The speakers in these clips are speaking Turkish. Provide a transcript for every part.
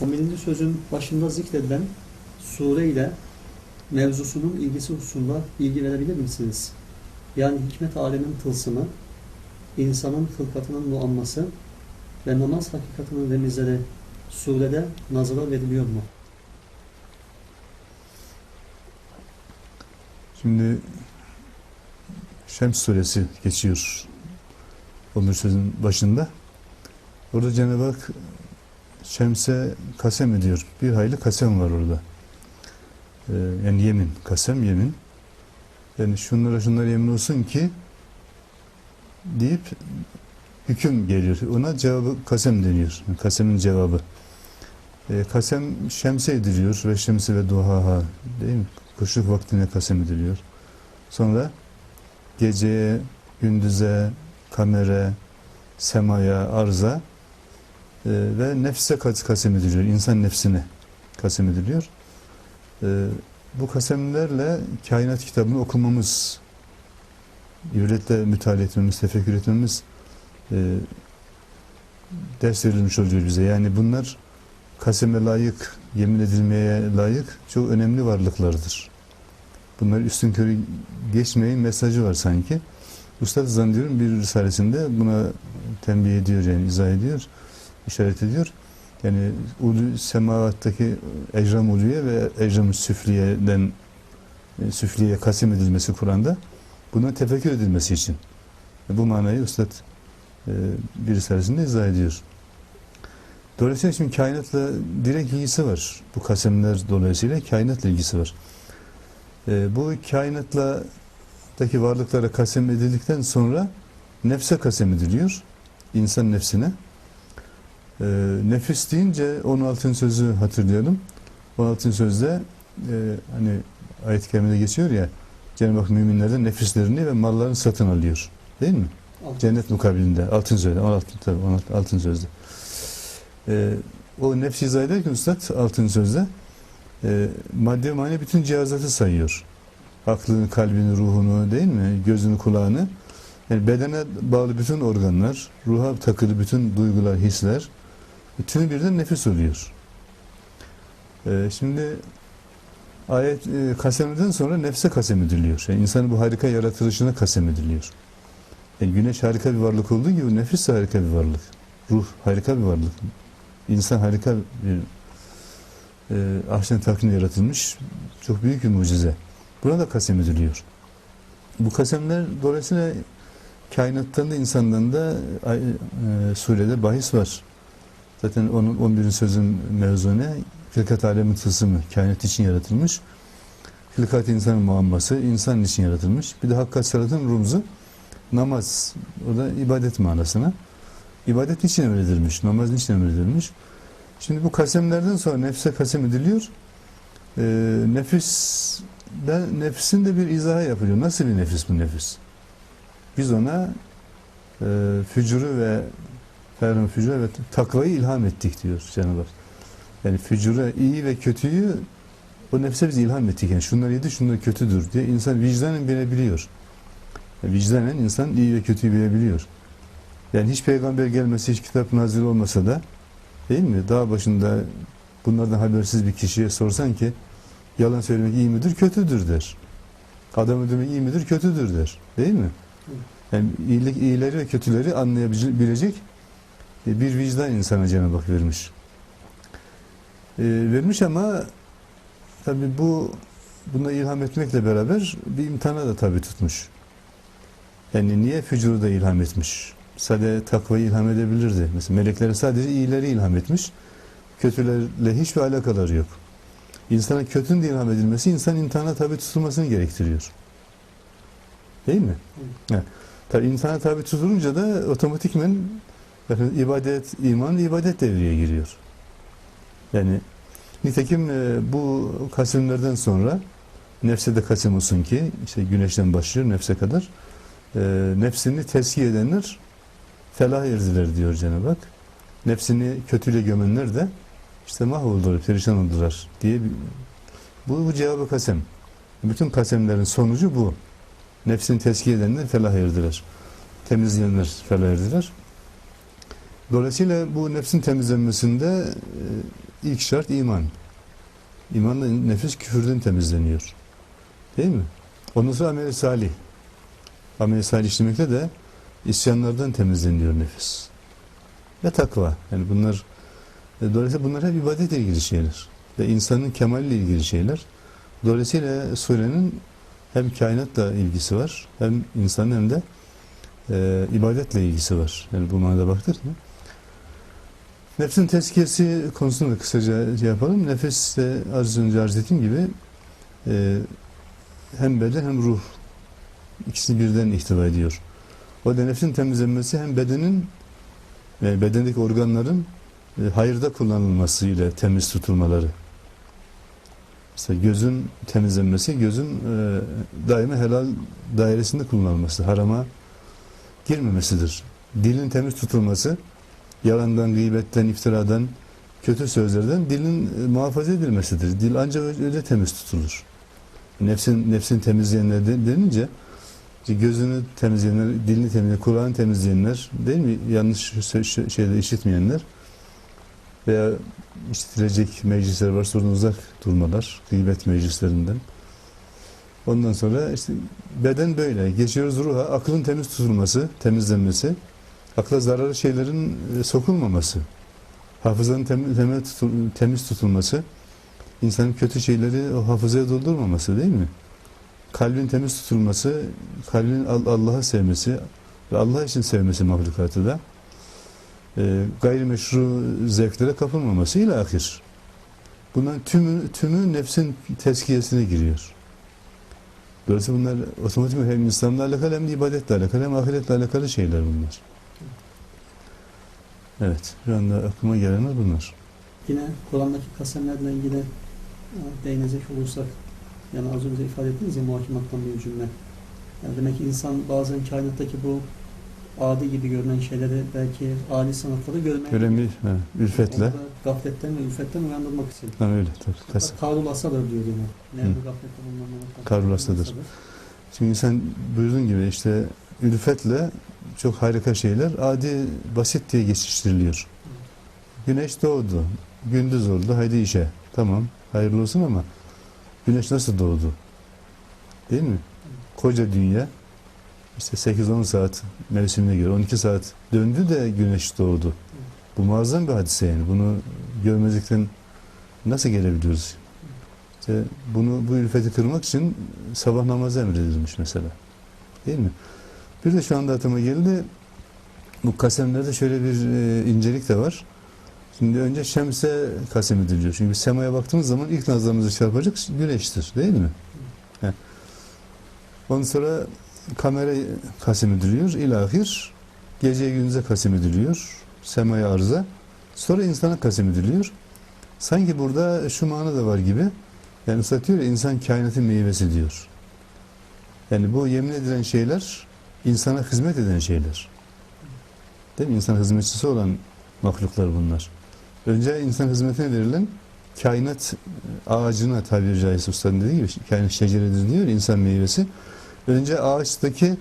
O birinci sözün başında zikredilen sure ile mevzusunun ilgisi hususunda bilgi verebilir misiniz? Yani hikmet alemin tılsımı, insanın hılkatının muamması ve namaz hakikatinin remizleri surede nazara veriliyor mu? Şimdi Şems suresi geçiyor. 11 sözün başında. Orada Cenab-ı Hak Şems'e kasem ediyor. Bir hayli kasem var orada. Ee, yani yemin, kasem yemin. Yani şunlara şunlara yemin olsun ki deyip hüküm geliyor. Ona cevabı kasem deniyor. Kasemin cevabı. Ee, kasem şemse ediliyor ve şemsi ve duhaha değil mi? Kuşluk vaktine kasem ediliyor. Sonra geceye, gündüze, kamere, semaya, arza ve nefse kas- kasem ediliyor. İnsan nefsine kasem ediliyor. E, bu kasemlerle kainat kitabını okumamız, ibretle müteala etmemiz, tefekkür etmemiz e, ders verilmiş oluyor bize. Yani bunlar kaseme layık, yemin edilmeye layık çok önemli varlıklardır. Bunlar üstün körü geçmeyin mesajı var sanki. Üstad zannediyorum bir risalesinde buna tembih ediyor yani izah ediyor, işaret ediyor. Yani ulu semavattaki ecram uluye ve ecram süfliyeden e, süfliye kasim edilmesi Kur'an'da buna tefekkür edilmesi için. Bu manayı Üstad e, bir risalesinde izah ediyor. Dolayısıyla şimdi kainatla direkt ilgisi var. Bu kasemler dolayısıyla kainatla ilgisi var. E, bu kainatla daki varlıklara kasem edildikten sonra nefse kasem ediliyor. İnsan nefsine. E, nefis deyince 16. sözü hatırlayalım. 16. sözde e, hani ayet-i kerimede geçiyor ya Cenab-ı Hak müminlerden nefislerini ve mallarını satın alıyor. Değil mi? Cennet mukabilinde. Altın sözde. 16, tabii 16, altın sözde. Ee, o nefs izah ederken Üstad altın sözde e, madde manevi bütün cihazatı sayıyor. Aklını, kalbini, ruhunu değil mi? Gözünü, kulağını. Yani bedene bağlı bütün organlar, ruha takılı bütün duygular, hisler tümü birden nefis oluyor. Ee, şimdi ayet e, kasemeden sonra nefse kasem ediliyor. Yani insanın bu harika yaratılışına kasem ediliyor. Yani güneş harika bir varlık olduğu gibi nefis de harika bir varlık. Ruh harika bir varlık. İnsan harika bir e, ahsen takvimle yaratılmış çok büyük bir mucize. Buna da kasem ediliyor. Bu kasemler dolayısıyla kainattan da insandan da e, surede bahis var. Zaten onun 11. sözün mevzu ne? Hilkat alemin tılsımı kainat için yaratılmış. Hilkat insanın muamması insan için yaratılmış. Bir de hakkat salatın rumzu namaz. O da ibadet manasına. İbadet için emredilmiş, namaz için emredilmiş. Şimdi bu kasemlerden sonra nefse kasem ediliyor. Ee, nefis de, nefsin de bir izahı yapılıyor. Nasıl bir nefis bu nefis? Biz ona e, fücuru ve ferun fücuru ve takvayı ilham ettik diyor Cenab-ı Hak. Yani fücura iyi ve kötüyü o nefse biz ilham ettik. Yani şunlar iyiydi, şunlar kötüdür diye insan vicdanen bilebiliyor. Yani vicdanen insan iyi ve kötüyü bilebiliyor. Yani hiç peygamber gelmesi, hiç kitap nazil olmasa da değil mi? Dağ başında bunlardan habersiz bir kişiye sorsan ki yalan söylemek iyi midir, kötüdür der. Adam öldürmek iyi midir, kötüdür der. Değil mi? Yani iyilik, iyileri ve kötüleri anlayabilecek bir vicdan insana Cenab-ı Hak vermiş. Ee, vermiş ama tabi bu buna ilham etmekle beraber bir imtihana da tabi tutmuş. Yani niye fücuru da ilham etmiş? Sadece takvayı ilham edebilirdi. Mesela meleklere sadece iyileri ilham etmiş. Kötülerle hiçbir alakaları yok. İnsana kötünün de ilham edilmesi insan imtihana tabi tutulmasını gerektiriyor. Değil mi? Evet. Tabi insana tabi tutulunca da otomatikmen bakın, ibadet, iman ibadet devreye giriyor. Yani nitekim e, bu kasimlerden sonra nefse de kasim olsun ki işte güneşten başlıyor nefse kadar e, nefsini teskiye edenler felah erdiler diyor Cenab-ı Hak. Nefsini kötüyle gömenler de işte mahvoldular, perişan oldular diye bu, bu cevabı kasem. Bütün kasemlerin sonucu bu. Nefsini teskiye edenler felah erdiler. Temizleyenler felah erdiler. Dolayısıyla bu nefsin temizlenmesinde e, ilk şart iman. İmanla nefis küfürden temizleniyor. Değil mi? Ondan sonra amel-i salih. Amel-i salih işlemekle de isyanlardan temizleniyor nefis. Ve takva. Yani bunlar e, dolayısıyla bunlar hep ibadetle ilgili şeyler. Ve insanın kemaliyle ilgili şeyler. Dolayısıyla surenin hem kainatla ilgisi var, hem insanın hem de e, ibadetle ilgisi var. Yani bu manada baktık mı? Nefsin tezkiyesi konusunu da kısaca yapalım. Nefis de az önce arz ettiğim gibi e, hem beden hem ruh ikisini birden ihtiva ediyor. O da nefsin temizlenmesi hem bedenin ve bedendeki organların e, hayırda kullanılması ile temiz tutulmaları. Mesela gözün temizlenmesi, gözün e, daima helal dairesinde kullanılması, harama girmemesidir. Dilin temiz tutulması, yalandan, gıybetten, iftiradan, kötü sözlerden dilin e, muhafaza edilmesidir. Dil ancak öyle temiz tutulur. Nefsin nefsin temizleyenler de- denince gözünü temizleyenler, dilini temizleyenler, kulağını temizleyenler değil mi? Yanlış şeyde işitmeyenler veya işitilecek meclisler varsa oradan uzak durmalar, gıybet meclislerinden. Ondan sonra işte beden böyle. Geçiyoruz ruha, aklın temiz tutulması, temizlenmesi, akla zararlı şeylerin e, sokulmaması, hafızanın tem- tutul- temiz tutulması, insanın kötü şeyleri o hafızaya doldurmaması değil mi? Kalbin temiz tutulması, kalbin Al- Allah'ı sevmesi ve Allah için sevmesi mahlukatı da e, gayrimeşru zevklere kapılmaması ile ahir. Bunların tümü, tümü nefsin tezkiyesine giriyor. Dolayısıyla bunlar otomatik hem İslam'la alakalı hem de ibadetle alakalı hem ahiretle alakalı şeyler bunlar. Evet, şu anda aklıma gelenler bunlar. Yine Kur'an'daki kasemlerle ilgili e, değinecek olursak yani az önce ifade ettiniz ya muhakimattan bir cümle. Yani demek ki insan bazen kainattaki bu adi gibi görünen şeyleri belki âli sanatları görmeye Göremi ha, ülfetle. Onu da gafletten ve ülfetten uyandırmak için. Ha, öyle tabii. Kas- Karul Asadır diyor yine. Nerede Hı. gaflette bulunanlara Karul Asadır. Şimdi sen buyurduğun gibi işte ülfetle çok harika şeyler adi basit diye geçiştiriliyor. Güneş doğdu. Gündüz oldu. Haydi işe. Tamam. Hayırlı olsun ama güneş nasıl doğdu? Değil mi? Koca dünya işte 8-10 saat mevsimine göre 12 saat döndü de güneş doğdu. Bu muazzam bir hadise yani. Bunu görmezlikten nasıl gelebiliyoruz? İşte bunu bu ülfeti kırmak için sabah namazı emredilmiş mesela. Değil mi? Bir de şu anda aklıma geldi. Bu kasemlerde şöyle bir e, incelik de var. Şimdi önce şemse kasem ediliyor. Çünkü semaya baktığımız zaman ilk nazarımızı çarpacak güneştir. Değil mi? He. Ondan sonra kamera kasem ediliyor. İlahir geceye gündüze kasem ediliyor. Semaya arza. Sonra insana kasem ediliyor. Sanki burada şu mana da var gibi. Yani Üstad diyor ya insan kainatın meyvesi diyor. Yani bu yemin edilen şeyler insana hizmet eden şeyler. Değil mi? İnsan hizmetçisi olan mahluklar bunlar. Önce insan hizmetine verilen kainat ağacına tabiri caizse Ustad'ın dediği gibi kainat şeceredir diyor insan meyvesi. Önce ağaçtaki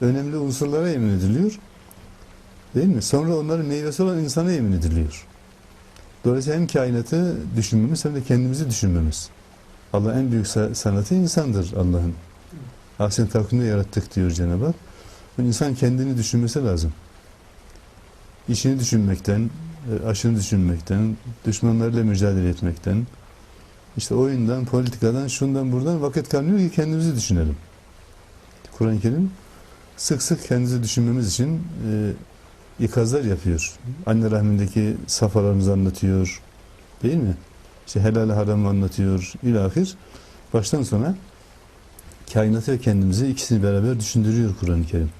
önemli unsurlara yemin ediliyor. Değil mi? Sonra onların meyvesi olan insana yemin ediliyor. Dolayısıyla hem kainatı düşünmemiz hem de kendimizi düşünmemiz. Allah en büyük sa- sanatı insandır Allah'ın. Ahsen takvimde yarattık diyor Cenab-ı Hak. İnsan kendini düşünmesi lazım. İşini düşünmekten, e, aşını düşünmekten, düşmanlarıyla mücadele etmekten, işte oyundan, politikadan, şundan buradan vakit kalmıyor ki kendimizi düşünelim. Kur'an-ı Kerim sık sık kendimizi düşünmemiz için e, ikazlar yapıyor. Anne rahmindeki safhalarımızı anlatıyor. Değil mi? İşte helal haramı anlatıyor. İlahir. Baştan sona kainatı ve kendimizi ikisini beraber düşündürüyor Kur'an-ı Kerim.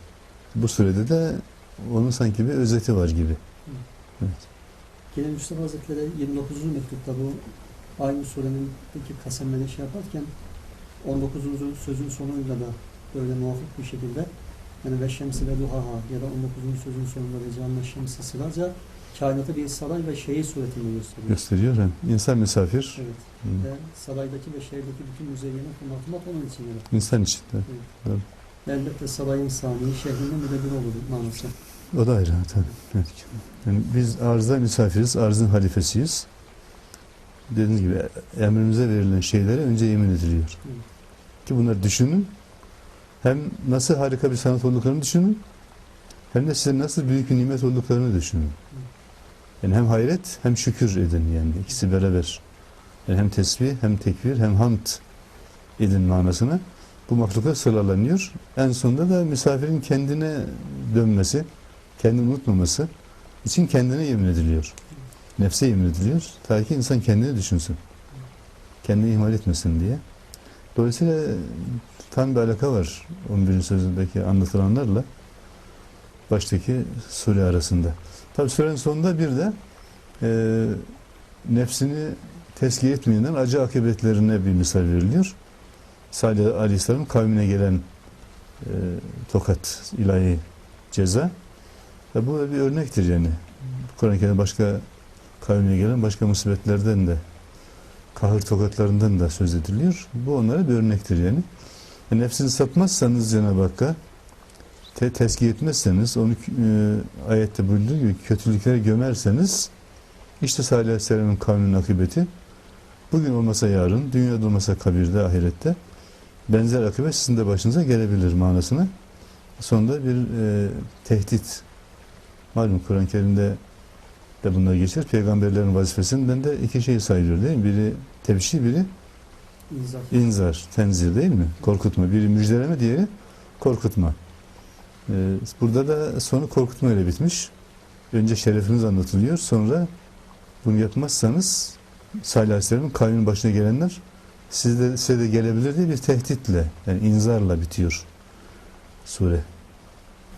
Bu surede de onun sanki bir özeti var gibi. Yine Mustafa Hazretleri 29. mektupta bu aynı surenindeki kasemleri şey yaparken 19. sözün sonuyla da böyle muvafık bir şekilde yani ve şemsi ve duhaha ya da 19. sözün sonunda ve canlı şemsi sırayla kainatı bir saray ve şehir suretinde gösteriyor. Gösteriyor. hem İnsan misafir. Evet. Hı. Ve saraydaki ve şehirdeki bütün müzeyyene kumatmat onun için yaratıyor. İnsan için de. Elbette sarayın saniye şehrinde müdebir olur manası. O da ayrı tabii. Evet. Yani biz arzda misafiriz, arzın halifesiyiz. Dediğiniz gibi emrimize verilen şeylere önce yemin ediliyor. Ki bunları düşünün. Hem nasıl harika bir sanat olduklarını düşünün. Hem de size nasıl büyük bir nimet olduklarını düşünün. Yani hem hayret hem şükür edin yani ikisi beraber. Yani hem tesbih hem tekbir hem hamd edin manasına. Bu mahluklar sıralanıyor. En sonunda da misafirin kendine dönmesi, kendini unutmaması için kendine yemin ediliyor. Nefse yemin ediliyor. Ta ki insan kendini düşünsün. Kendini ihmal etmesin diye. Dolayısıyla tam bir alaka var 11. sözündeki anlatılanlarla baştaki sure arasında. Tabi surenin sonunda bir de e, nefsini teskiye etmeyenlerin acı akıbetlerine bir misal veriliyor. Salih Aleyhisselam kavmine gelen e, tokat, ilahi ceza. Ve bu da bir örnektir yani. Kur'an-ı Kerim'de başka kavmine gelen başka musibetlerden de kahır tokatlarından da söz ediliyor. Bu onlara bir örnektir yani. E, nefsini satmazsanız Cenab-ı Hakk'a te tezkiye etmezseniz, onu e, ayette buyurduğu gibi kötülüklere gömerseniz işte Salih Aleyhisselam'ın kavminin akıbeti bugün olmasa yarın, dünyada olmasa kabirde, ahirette benzer akıbet sizin de başınıza gelebilir manasına. Sonunda bir e, tehdit. Malum Kur'an-ı Kerim'de de bunlar geçer. Peygamberlerin vazifesinden de iki şey sayılıyor değil mi? Biri tebşir, biri İnzar. inzar, tenzir değil mi? Korkutma. Biri müjdeleme, diğeri korkutma. Ee, burada da sonu korkutma ile bitmiş. Önce şerefiniz anlatılıyor. Sonra bunu yapmazsanız Salih Aleyhisselam'ın kavminin başına gelenler size de, size de gelebilir diye bir tehditle, yani inzarla bitiyor sure.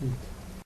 Evet.